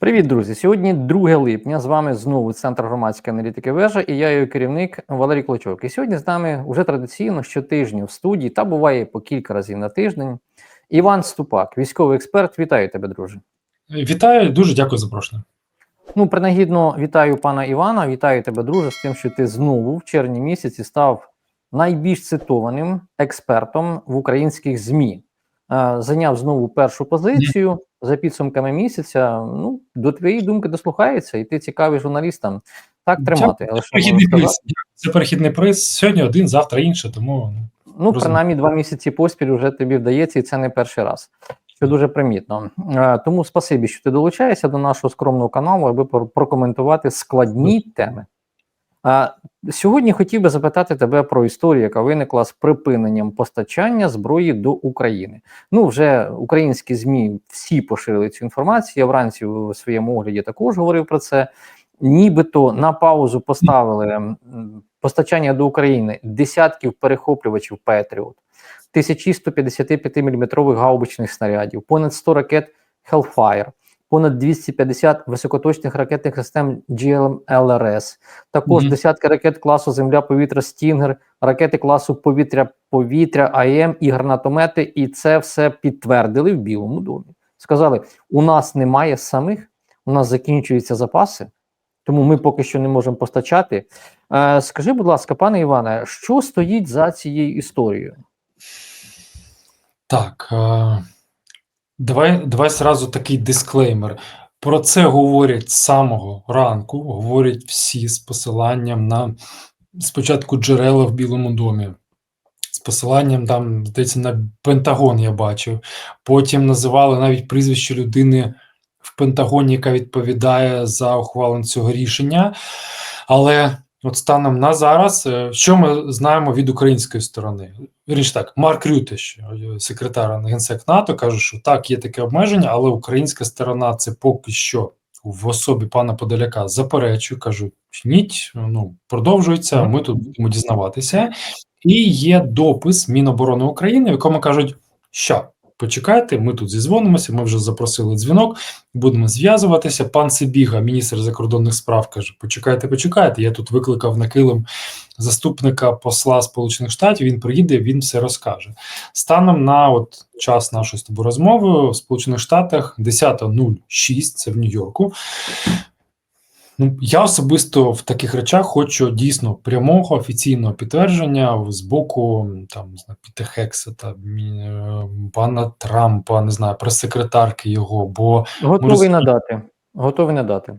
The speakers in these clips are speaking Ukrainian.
Привіт, друзі! Сьогодні 2 липня. З вами знову центр громадської аналітики вежа і я її керівник Валерій Клочок. І сьогодні з нами вже традиційно щотижня в студії та буває по кілька разів на тиждень. Іван Ступак, військовий експерт. Вітаю тебе, друже. Вітаю, дуже дякую за запрошення. Ну, принагідно вітаю пана Івана. Вітаю тебе, друже, з тим, що ти знову в червні місяці став найбільш цитованим експертом в українських ЗМІ. Е, Зайняв знову першу позицію за підсумками місяця. Ну, до твоєї думки дослухається, і ти цікавий журналістам. Так тримати. Це Але що перехідний приз. Це перехідний приз. Сьогодні один, завтра інше, тому ну, Ну, принаймні, два місяці поспіль вже тобі вдається, і це не перший раз. Що дуже примітно. Е, Тому спасибі, що ти долучаєшся до нашого скромного каналу, аби прокоментувати складні теми. Е, Сьогодні хотів би запитати тебе про історію, яка виникла з припиненням постачання зброї до України. Ну, вже українські ЗМІ всі поширили цю інформацію. Я вранці у своєму огляді також говорив про це. Нібито на паузу поставили постачання до України десятків перехоплювачів Петріот, тисячі 155 мм гаубичних снарядів, понад 100 ракет Hellfire, понад 250 високоточних ракетних систем GLRS, також Мгм. десятки ракет класу Земля-повітря Стінгер, ракети класу повітря-повітря АЕМ і гранатомети. І це все підтвердили в Білому домі. Сказали: у нас немає самих, у нас закінчуються запаси, тому ми поки що не можемо постачати. Е, скажи, будь ласка, пане Іване, що стоїть за цією історією? так. Е, давай, давай зразу такий дисклеймер. Про це говорять з самого ранку, говорять всі з посиланням на спочатку джерела в Білому домі. З посиланням там, здається, на Пентагон я бачив. Потім називали навіть прізвище людини в Пентагоні, яка відповідає за ухвалення цього рішення. Але от станом на зараз, е, що ми знаємо від української сторони? Вірніше так, Марк Рюте, секретар генсек НАТО, каже, що так, є таке обмеження, але українська сторона це поки що в особі пана Подоляка заперечує, кажуть, ніть, ну продовжується. Ми тут будемо дізнаватися. І є допис Міноборони України, в якому кажуть, що почекайте, ми тут зізвонимося. Ми вже запросили дзвінок, будемо зв'язуватися. Пан Сибіга, міністр закордонних справ, каже: Почекайте, почекайте. Я тут викликав на килим заступника посла Сполучених Штатів. Він приїде, він все розкаже. Станом на от час нашої з тобою розмови в Сполучених Штатах 10.06, це в Нью-Йорку. Ну, я особисто в таких речах хочу дійсно прямого офіційного підтвердження з боку там не знаю, Піта Хексета, е, пана Трампа, не знаю, прес-секретарки його. Бо Готовий роз- надати. Готовий надати.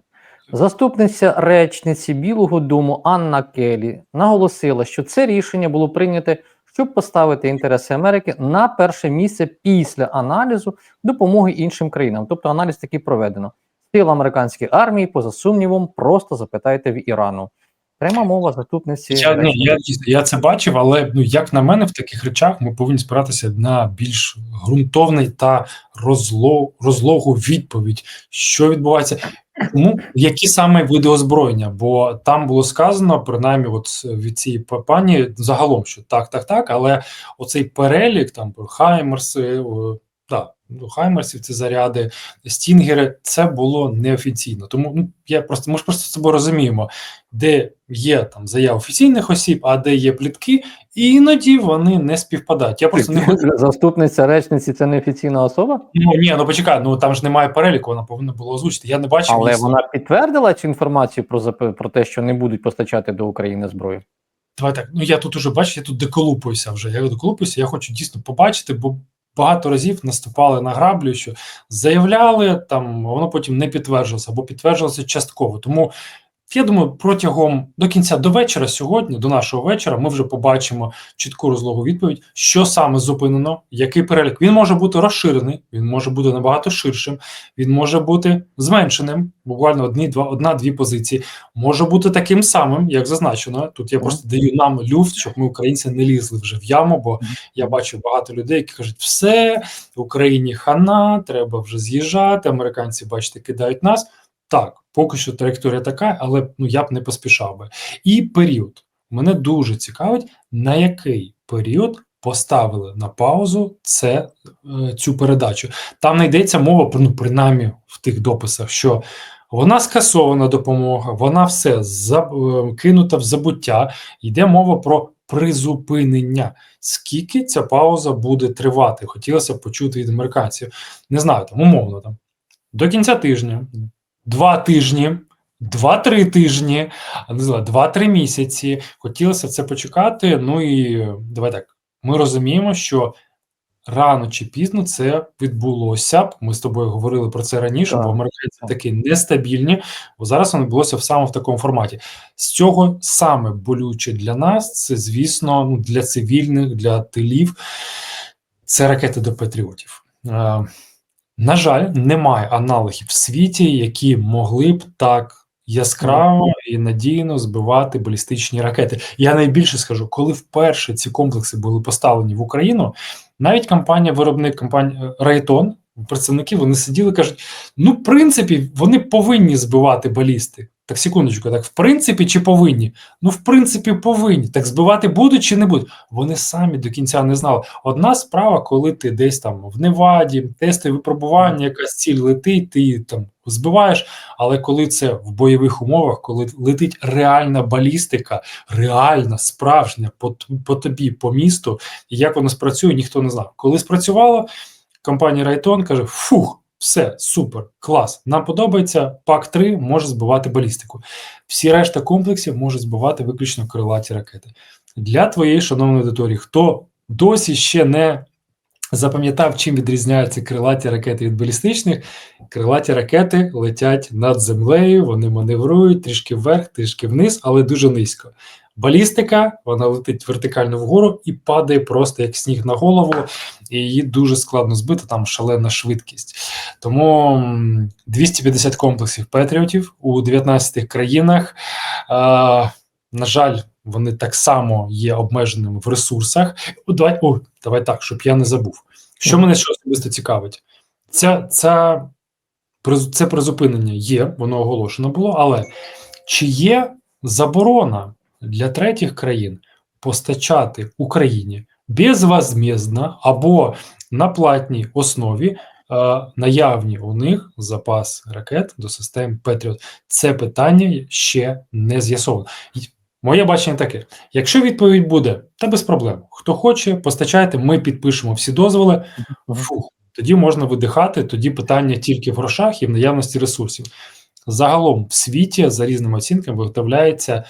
Заступниця речниці Білого Дому Анна Келі наголосила, що це рішення було прийнято, щоб поставити інтереси Америки на перше місце після аналізу допомоги іншим країнам. Тобто аналіз таки проведено. Сил американської армії, поза сумнівом, просто запитайте в Ірану. Пряма мова заступниці. я, ну, я, я це бачив, але ну як на мене, в таких речах ми повинні спиратися на більш ґрунтовний та розло, розлогу відповідь, що відбувається. Ну, які саме види озброєння? Бо там було сказано, принаймні, от від цієї пані загалом, що так, так, так, але оцей перелік там про Хаймерси, да, ну, Хаймерсів, ці заряди, стінгери, це було неофіційно. Тому ну, я просто ми ж просто з собою розуміємо, де є там заяв офіційних осіб, а де є плітки, і іноді вони не співпадають. Я просто не. Заступниця речниці це неофіційна особа, Ну ні, ну почекай, ну там ж немає переліку, вона повинна була озвучити. Я не бачив але її вона підтвердила цю інформацію про зап- про те, що не будуть постачати до України зброю. Давай так. Ну я тут уже бачу, я тут доколупуюся вже. Я доколупуюся, я хочу дійсно побачити, бо багато разів наступали на граблю, що заявляли там, воно потім не підтверджилося або підтверджилося частково. Тому я думаю, протягом до кінця до вечора сьогодні, до нашого вечора, ми вже побачимо чітку розлогу відповідь, що саме зупинено, який перелік. Він може бути розширений, він може бути набагато ширшим, він може бути зменшеним, буквально одні, два, одна-дві позиції. Може бути таким самим, як зазначено. Тут я просто даю нам люфт, щоб ми, українці, не лізли вже в яму, бо я бачу багато людей, які кажуть, все, в Україні хана, треба вже з'їжджати. Американці, бачите, кидають нас. Так, поки що траєкторія така, але ну я б не поспішав би. І період мене дуже цікавить, на який період поставили на паузу це, е, цю передачу. Там не йдеться мова ну, принаймні в тих дописах, що вона скасована допомога, вона все за, е, в забуття. Йде мова про призупинення. Скільки ця пауза буде тривати? Хотілося б почути від американців. Не знаю, там умовно там до кінця тижня, два тижні, два-три тижні, а не знаю, два-три місяці. Хотілося це почекати. Ну і давай так. Ми розуміємо, що рано чи пізно це відбулося б. Ми з тобою говорили про це раніше, Так, бо американці такі нестабільні, бо зараз воно відбулося в саме в такому форматі. З цього саме болюче для нас, це, звісно, ну, для цивільних, для тилів, це ракети до патріотів. Е, на жаль, немає аналогів в світі, які могли б так яскраво і надійно збивати балістичні ракети. Я найбільше скажу, коли вперше ці комплекси були поставлені в Україну, навіть компанія, виробник компанія Райтон, представники вони сиділи, кажуть: ну, в принципі, вони повинні збивати балісти. Так, секундочку, так в принципі, чи повинні? Ну, в принципі, повинні. Так збивати будуть чи не будуть? Вони самі до кінця не знали. Одна справа, коли ти десь там в Неваді, тестові випробування, якась ціль летить, ти там збиваєш. Але коли це в бойових умовах, коли летить реальна балістика, реальна, справжня по, по тобі, по місту, і як воно спрацює, ніхто не знав. Коли спрацювало, компанія Райтон каже: фух. Все, супер, клас. Нам подобається. Пак 3 може збивати балістику. Всі решта комплексів можуть збивати виключно крилаті ракети. Для твоєї шановної аудиторії, хто досі ще не запам'ятав, чим відрізняються крилаті ракети від балістичних, крилаті ракети летять над землею, вони маневрують трішки вверх, трішки вниз, але дуже низько. Балістика, вона летить вертикально вгору і падає просто як сніг на голову, і її дуже складно збити, там шалена швидкість. Тому 250 комплексів Петріотів у 19 країнах. Е, на жаль, вони так само є обмеженими в ресурсах. О, давай, о, давай так, щоб я не забув. Що мене ще особисто цікавить? Ця, ця, це призупинення є, воно оголошено було, але чи є заборона для третіх країн постачати Україні безвозмездно або на платній основі е, наявні у них запас ракет до систем Петріот? Це питання ще не з'ясовано. Моє бачення таке: якщо відповідь буде, та без проблем. Хто хоче, постачайте, ми підпишемо всі дозволи. Фух, тоді можна видихати. Тоді питання тільки в грошах і в наявності ресурсів. Загалом в світі за різними оцінками виготовляється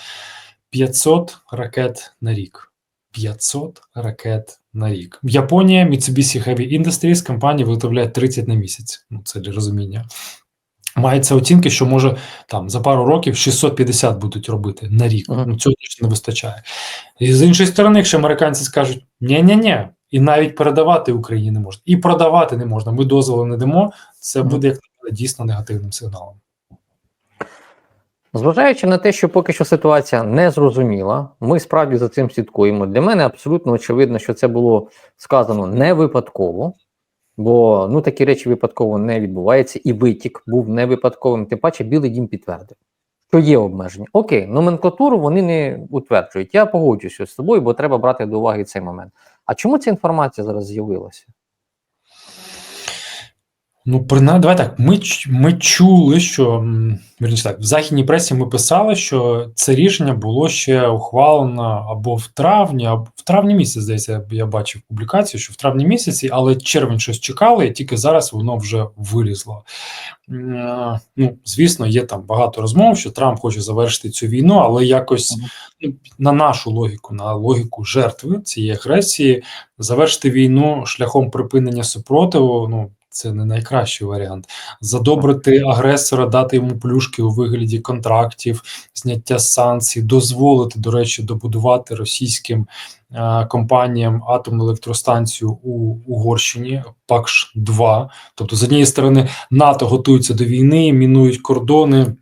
500 ракет на рік. 500 ракет на рік. Японія, Mitsubishi Heavy Industries, компанія виготовляє 30 на місяць. Ну, це для розуміння. Мається оцінки, що може там за пару років 650 будуть робити на рік. Ага. Ну цього точно не вистачає. І з іншої сторони, якщо американці скажуть ні-ні-ні, і навіть передавати Україні не можна, і продавати не можна. Ми дозволу не дамо. Це буде як дійсно негативним сигналом. Зважаючи на те, що поки що ситуація не зрозуміла, ми справді за цим слідкуємо. Для мене абсолютно очевидно, що це було сказано не випадково, бо ну такі речі випадково не відбуваються, і витік був не випадковим. Тим паче, Білий Дім підтвердив, що є обмеження. Окей, номенклатуру вони не утверджують. Я погоджуюся з тобою, бо треба брати до уваги цей момент. А чому ця інформація зараз з'явилася? Ну, принаймні, давай так. Ми, ми чули, що м, вірніше так, в західній пресі ми писали, що це рішення було ще ухвалено або в травні, або в травні місяці, здається, я- бачив публікацію, що в травні місяці, але червень щось чекали, і тільки зараз воно вже вилізло. Е, Ну, звісно, є там багато розмов, що Трамп хоче завершити цю війну, але якось Мгм. ну, на нашу логіку, на логіку жертви цієї агресії, завершити війну шляхом припинення супротиву. Ну це не найкращий варіант. Задобрити агресора, дати йому плюшки у вигляді контрактів, зняття санкцій, дозволити, до речі, добудувати російським е, компаніям атомну електростанцію у Угорщині, ПАКШ 2 Тобто, з однієї сторони, НАТО готується до війни, мінують кордони,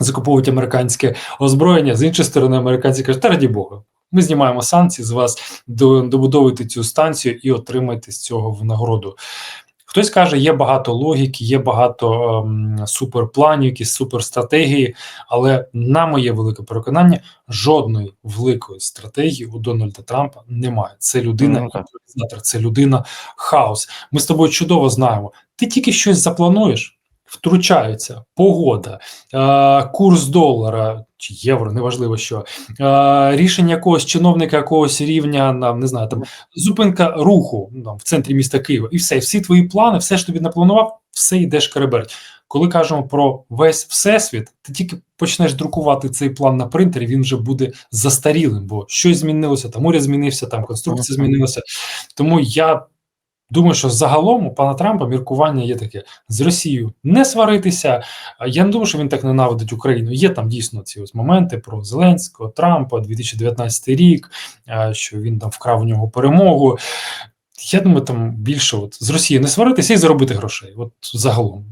закуповують американське озброєння. З іншої сторони, американці кажуть, та раді Бога. Ми знімаємо санкції з вас, до- добудовуйте цю станцію і отримайте з цього винагороду. Хтось каже, є багато логіки, є багато ем, суперпланів, якісь суперстратегії, але на моє велике переконання, жодної великої стратегії у Дональда Трампа немає. Це людина Ну, це людина хаос. Ми з тобою чудово знаємо. Ти тільки щось заплануєш, втручаються погода, е, курс долара чи євро, неважливо що, е, рішення якогось чиновника якогось рівня, нам не знаю, там зупинка руху ну, там, в центрі міста Києва, і все, всі твої плани, все що тобі напланував, все йдеш кареберть. Коли кажемо про весь всесвіт, ти тільки почнеш друкувати цей план на принтері, він вже буде застарілим, бо щось змінилося, там уряд змінився, там конструкція змінилася. Тому я думаю, що загалом у пана Трампа міркування є таке: з Росією не сваритися. Я не думаю, що він так ненавидить Україну. Є там дійсно ці ось моменти про Зеленського, Трампа, 2019 рік, що він там вкрав у нього перемогу. Я думаю, там більше от з Росії не сваритися і заробити грошей. От загалом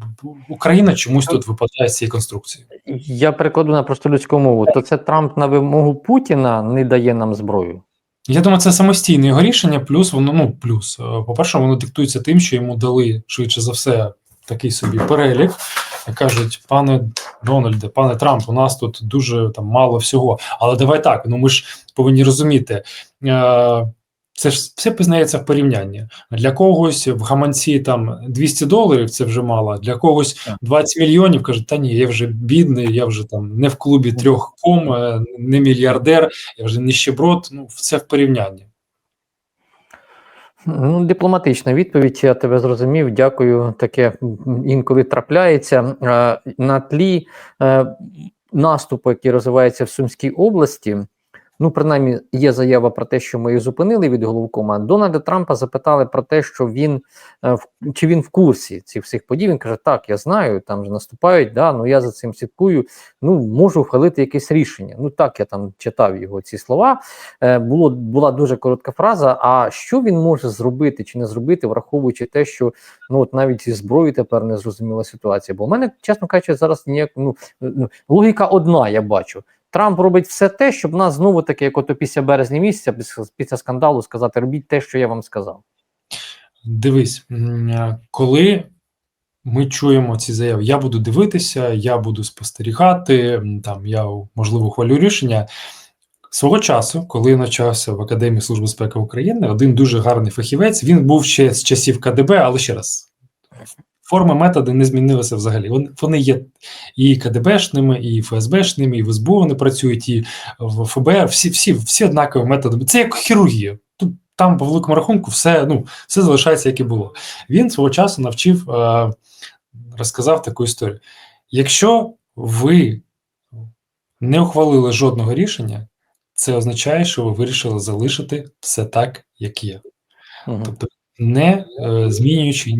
Україна чомусь тут випадає з цієї конструкції. Я перекладу на просто людську мову. То це Трамп на вимогу Путіна не дає нам зброю. Я думаю, це самостійне його рішення. Плюс воно ну плюс. е, По-перше, воно диктується тим, що йому дали швидше за все такий собі перелік. Кажуть, пане Дональде, пане Трамп, у нас тут дуже там мало всього. Але давай так. Ну ми ж повинні розуміти. Е- це ж все пізнається в порівнянні. Для когось в гаманці там 200 доларів це вже мало, для когось 20 мільйонів кажуть, та ні, я вже бідний, я вже там не в клубі трьох ком, е, не мільярдер, я вже ніщеброд. Ну, це в порівнянні. Ну, дипломатична відповідь, я тебе зрозумів. Дякую. Таке інколи трапляється. Е, На тлі е, наступу, який розвивається в Сумській області. Ну, принаймні, є заява про те, що ми їх зупинили від головкома. Дональда Трампа запитали про те, що він е, чи він в курсі цих всіх подій. Він каже: Так, я знаю, там ж наступають, да, ну я за цим слідкую. Ну, можу ухвалити якесь рішення. Ну так я там читав його ці слова. Е, було була дуже коротка фраза. А що він може зробити чи не зробити, враховуючи те, що ну от навіть зі зброєю тепер не зрозуміла ситуація. Бо в мене, чесно кажучи, зараз ніяк ну, ну логіка одна, я бачу. Трамп робить все те, щоб нас знову таки, як ото після березня місяця, після, скандалу, сказати: робіть те, що я вам сказав. Дивись, е, коли ми чуємо ці заяви, я буду дивитися, я буду спостерігати, там я можливо ухвалю рішення. Свого часу, коли навчався в Академії Служби безпеки України, один дуже гарний фахівець. Він був ще з часів КДБ, але ще раз. Форми, методи не змінилися взагалі. Вони, є і КДБшними, і ФСБшними, і в СБУ вони працюють, і в ФБР. Всі, всі, всі однакові методи. Це як хірургія. Тут там, по великому рахунку, все, ну, все залишається, як і було. Він свого часу навчив, е, розказав таку історію. Якщо ви не ухвалили жодного рішення, це означає, що ви вирішили залишити все так, як є. Мгм. Тобто не е, змінюючи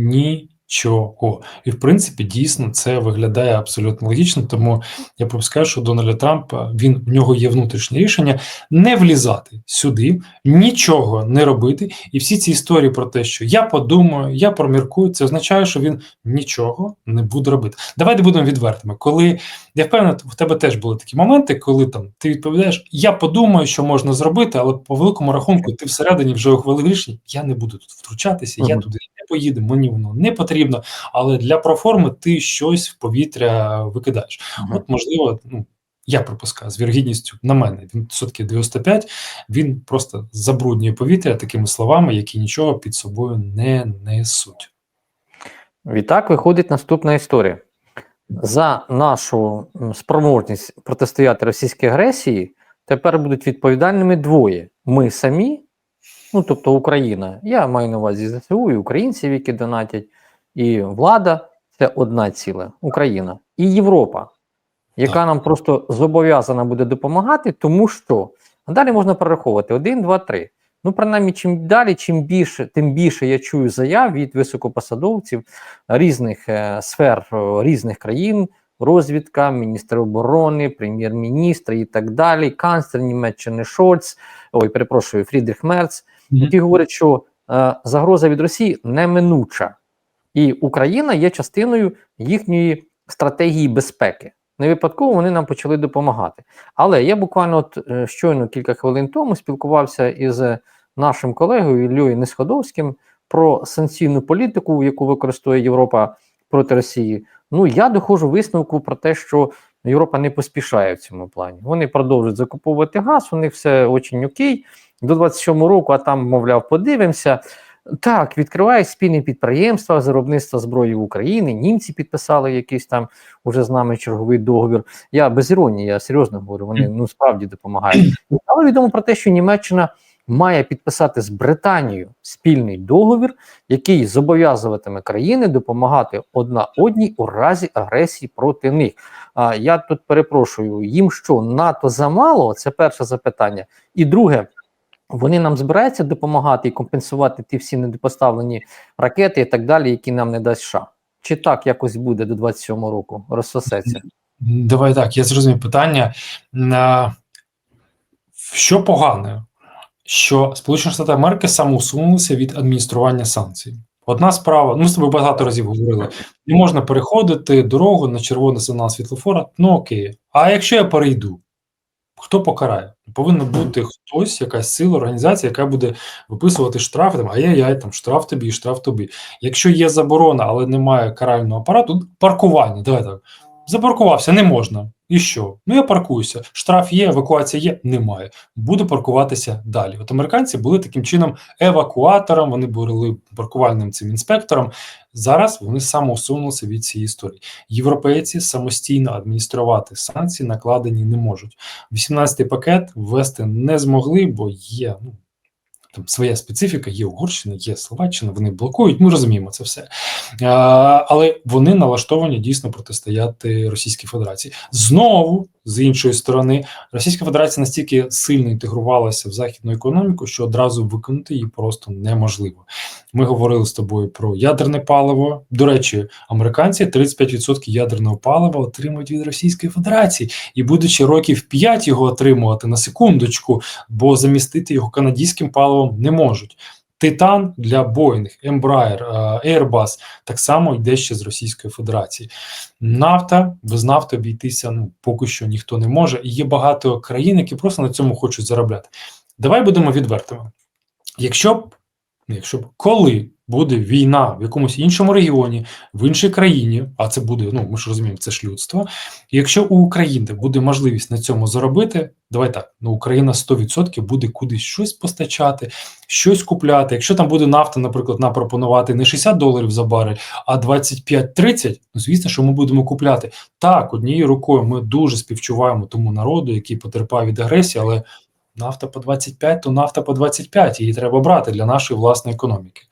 нічого. І в принципі, дійсно, це виглядає абсолютно логічно. Тому я пропускаю, що Дональда Трампа він в нього є внутрішнє рішення не влізати сюди, нічого не робити. І всі ці історії про те, що я подумаю, я проміркую, це означає, що він нічого не буде робити. Давайте будемо відвертими. Коли я впевнений, в тебе теж були такі моменти, коли там ти відповідаєш, я подумаю, що можна зробити, але по великому рахунку ти всередині вже ухвалив рішення. Я не буду тут втручатися, я туди не поїду, мені воно не потрібно. Але для проформи ти щось в повітря викидаєш. Мгм. От, можливо, ну. Я припускаю з вірогідністю на мене він все-таки 95, він просто забруднює повітря такими словами, які нічого під собою не несуть. Відтак виходить наступна історія. За нашу спроможність протистояти російській агресії тепер будуть відповідальними двоє: ми самі, ну тобто Україна. Я маю на увазі ЗСУ і українців, які донатять, і влада це одна ціла Україна і Європа, яка Так. нам просто зобов'язана буде допомагати, тому що а далі можна перераховувати один, два, три. Ну, принаймні, чим далі, чим більше, тим більше я чую заяв від високопосадовців різних е, сфер е, різних країн, розвідка, міністр оборони, прем'єр-міністр і так далі, канцлер Німеччини Шольц, ой, перепрошую, Фрідріх Мерц, які говорять, що е, загроза від Росії неминуча, і Україна є частиною їхньої стратегії безпеки. Не випадково вони нам почали допомагати. Але я буквально от е, щойно кілька хвилин тому спілкувався із нашим колегою Іллею Несходовським про санкційну політику, яку використовує Європа проти Росії, ну я доходжу висновку про те, що Європа не поспішає в цьому плані. Вони продовжують закуповувати газ, у них все очень окей. До 27 року, а там, мовляв, подивимося. Так, відкривають спільні підприємства виробництва зброї в Україні. Німці підписали якийсь там уже з нами черговий договір. Я без іронії, я серйозно говорю, вони ну справді допомагають. Але відомо про те, що Німеччина має підписати з Британією спільний договір, який зобов'язуватиме країни допомагати одна одній у разі агресії проти них. А я тут перепрошую, їм що НАТО замало? Це перше запитання. І друге. Вони нам збираються допомагати і компенсувати ті всі недопоставлені ракети і так далі, які нам не дасть США. Чи так якось буде до 27 року? Розсосеться? Давай так, я зрозумів питання. Що погане, що Сполучені Штати Америки самоусунулися від адміністрування санкцій. Одна справа, ну, ми з тобою багато разів говорили: не можна переходити дорогу на червоний сигнал світлофора. Ну окей. А якщо я перейду, хто покарає? Повинна бути хтось, якась сила, організація, яка буде виписувати штрафи. Там ай-яй-яй, там штраф тобі, штраф тобі. Якщо є заборона, але немає карального апарату, паркування. Давай так. Запаркувався, не можна. І що? Ну я паркуюся. Штраф є, евакуація є, немає. Буду паркуватися далі. От американці були таким чином евакуатором, вони були паркувальним цим інспектором. Зараз вони самоусунулися від цієї історії. Європейці самостійно адмініструвати санкції накладені не можуть. 18-й пакет ввести не змогли, бо є ну. Там своя специфіка, є Угорщина, є Словаччина, вони блокують. Ми розуміємо це все. А, але вони налаштовані дійсно протистояти Російській Федерації. Знову з іншої сторони, Російська Федерація настільки сильно інтегрувалася в західну економіку, що одразу виконати її просто неможливо. Ми говорили з тобою про ядерне паливо. До речі, американці 35% ядерного палива отримують від Російської Федерації, і будучи років 5 його отримувати на секундочку, бо замістити його канадським паливом не можуть. Титан для Boeing, Embraer, Airbus так само йде ще з Російської Федерації. Нафта без нафти обійтися ну поки що ніхто не може. І є багато країн, які просто на цьому хочуть заробляти. Давай будемо відвертими. Якщо б, якщо б коли буде війна в якомусь іншому регіоні, в іншій країні, а це буде, ну ми ж розуміємо, це ж людство. Якщо у України буде можливість на цьому заробити, давай так, ну Україна 100% буде кудись щось постачати, щось купляти. Якщо там буде нафта, наприклад, нам пропонувати не 60 доларів за барель, а 25-30, ну звісно, що ми будемо купляти. Так, однією рукою ми дуже співчуваємо тому народу, який потерпає від агресії, але нафта по 25, то нафта по 25, її треба брати для нашої власної економіки.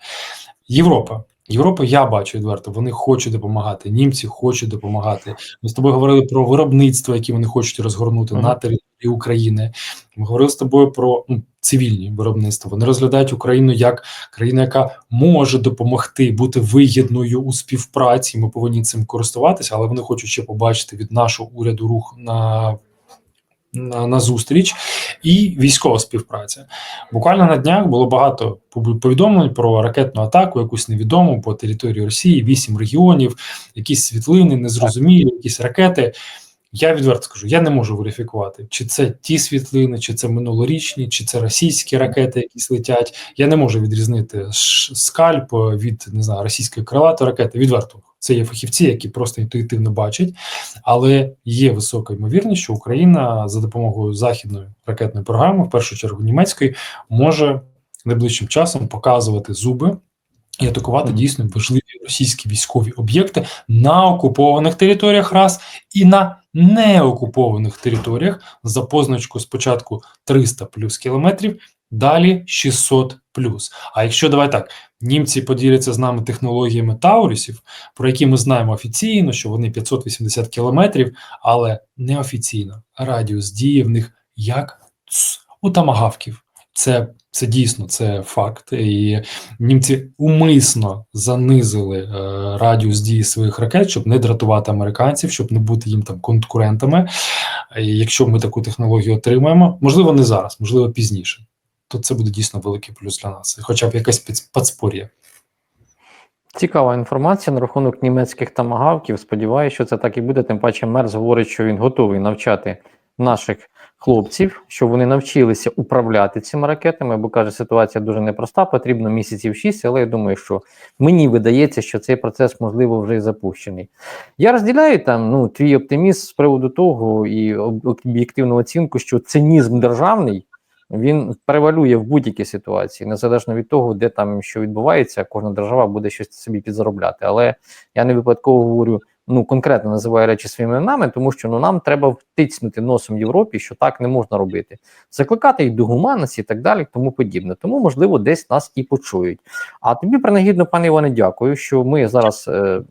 Європа. Європа, я бачу відверто, вони хочуть допомагати. Німці хочуть допомагати. Ми з тобою говорили про виробництво, яке вони хочуть розгорнути Мгм. на території України. Ми говорили з тобою про ну, цивільні виробництва. Вони розглядають Україну як країну, яка може допомогти бути вигідною у співпраці. Ми повинні цим користуватися, але вони хочуть ще побачити від нашого уряду рух на. На, на зустріч і військова співпраця. Буквально на днях було багато повідомлень про ракетну атаку, якусь невідому по території Росії, вісім регіонів, якісь світлини, незрозумілі, якісь ракети. Я відверто скажу, я не можу верифікувати, чи це ті світлини, чи це минулорічні, чи це російські ракети, якісь летять. Я не можу відрізнити скальп від не знаю російської крилатої ракети. Відверто це є фахівці, які просто інтуїтивно бачать, але є висока ймовірність, що Україна за допомогою західної ракетної програми, в першу чергу німецької, може найближчим часом показувати зуби і атакувати дійсно важливі російські військові об'єкти на окупованих територіях раз і на неокупованих територіях за позначку спочатку 300 плюс кілометрів, далі 600 плюс. А якщо давай так, німці поділяться з нами технологіями Таурісів, про які ми знаємо офіційно, що вони 580 кілометрів, але неофіційно радіус дії в них як у тамагавків. Це, це дійсно це факт, і німці умисно занизили е, радіус дії своїх ракет, щоб не дратувати американців, щоб не бути їм там конкурентами. І якщо ми таку технологію отримаємо, можливо, не зараз, можливо, пізніше, то це буде дійсно великий плюс для нас, хоча б якась підс- подспор'я. Цікава інформація на рахунок німецьких тамагавків. Сподіваюся, що це так і буде. Тим паче Мерц говорить, що він готовий навчати наших хлопців, щоб вони навчилися управляти цими ракетами, бо каже, ситуація дуже непроста, потрібно місяців 6, але я думаю, що мені видається, що цей процес можливо вже і запущений. Я розділяю там ну твій оптимізм з приводу того і об- об'єктивну оцінку, що цинізм державний він превалює в будь-якій ситуації, незалежно від того, де там що відбувається, кожна держава буде щось собі підзаробляти. Але я не випадково говорю. Ну, конкретно називаю речі своїми іменами, тому що ну нам треба втицнути носом Європі, що так не можна робити, закликати їх до гуманності і так далі, тому подібне. Тому, можливо, десь нас і почують. А тобі принагідно, пане Іване, дякую, що ми зараз е,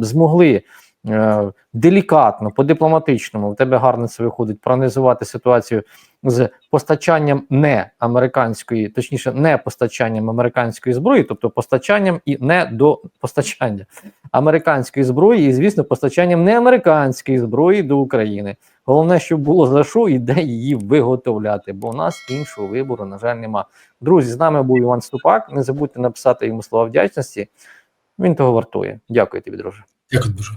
змогли е, делікатно, по-дипломатичному, в тебе гарно це виходить, проаналізувати ситуацію з постачанням не американської, точніше, не постачанням американської зброї, тобто постачанням і не до постачання американської зброї, і, звісно, постачанням неамериканської зброї до України. Головне, щоб було за що і де її виготовляти, бо у нас іншого вибору, на жаль, нема. Друзі, з нами був Іван Ступак. Не забудьте написати йому слова вдячності. Він того вартує. Дякую тобі, друже. Дякую дуже.